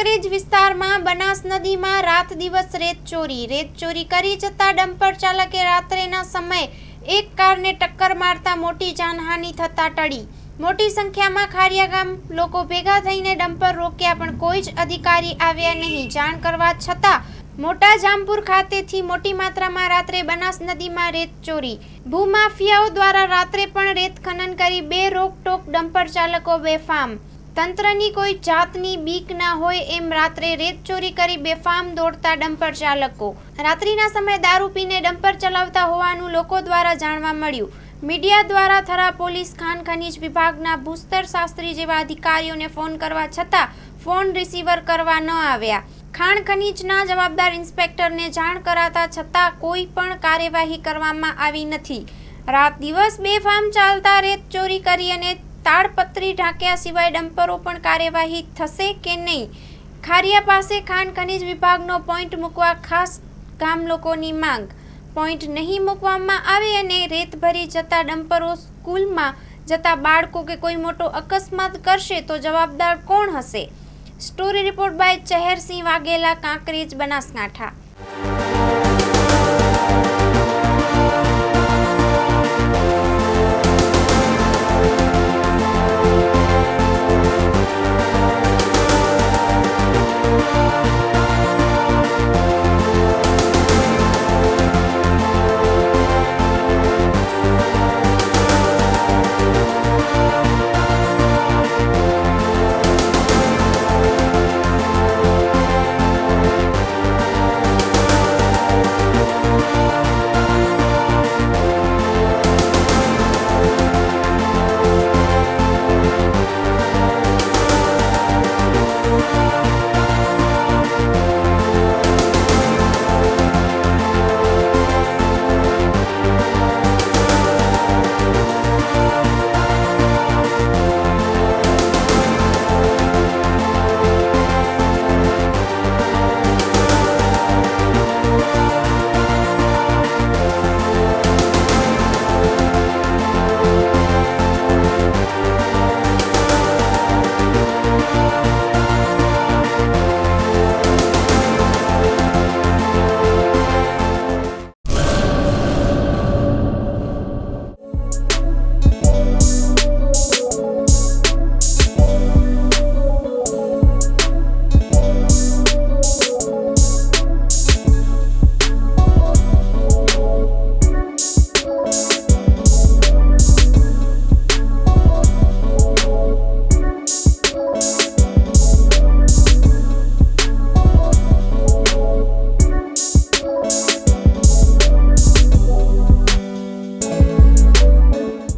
કાંકરેજ વિસ્તારમાં બનાસ નદીમાં રાત દિવસ રેત ચોરી. રેત ચોરી કરી જતા ડમ્પર ચાલકે રાત્રેના સમયે એક કારને ટક્કર મારતા મોટી જાનહાનિ થતા ટળી. મોટી સંખ્યામાં ખારિયા ગામ લોકો ભેગા થઈને ડમ્પર રોક્યા પણ કોઈ જ અધિકારી આવ્યા નહીં. જાણ કરવા છતાં મોટા જામપુર ખાતેથી મોટી માત્રામાં રાત્રે બનાસ નદીમાં રેત ચોરી. ભૂમાફિયાઓ દ્વારા રાત્રે પણ રેત ખનન કરી બે રોકટોક ડમ્પર ચાલકો બેફામ તંત્રની કોઈ જાતની બીક ના હોય એમ રાત્રે રેત ચોરી કરી બેફામ દોડતા ડમ્પર ચાલકો. રાત્રિના સમયે દારૂ પીને ડમ્પર ચલાવતા હોવાનું લોકો દ્વારા જાણવા મળ્યું. મીડિયા દ્વારા થરા પોલીસ, ખાન ખનીજ વિભાગના ભૂસ્તર શાસ્ત્રી જેવા અધિકારીઓને ફોન કરવા છતાં ફોન રિસીવર કરવા ન આવ્યા. ખાણ ખનીજના જવાબદાર ઇન્સ્પેક્ટરને જાણ કરાતા છતાં કોઈ પણ કાર્યવાહી કરવામાં આવી નથી. રાત દિવસ બેફામ ચાલતા રેત ચોરી કરી અને તાડપત્રી ઢાંક્યા સિવાય ડમ્પરો પણ કાર્યવાહી થશે કે નહીં? ખારિયા પાસે ખાણ ખનીજ વિભાગનો પોઈન્ટ મૂકવા ખાસ ગામ લોકોની માંગ. પોઈન્ટ નહીં મૂકવામાં આવે અને રેત ભરી જતા ડમ્પરો સ્કૂલમાં જતા બાળકો કે કોઈ મોટો અકસ્માત કરશે તો જવાબદાર કોણ હશે? Story report by Chehersinh Vaghela, Kankrej, Banaskantha.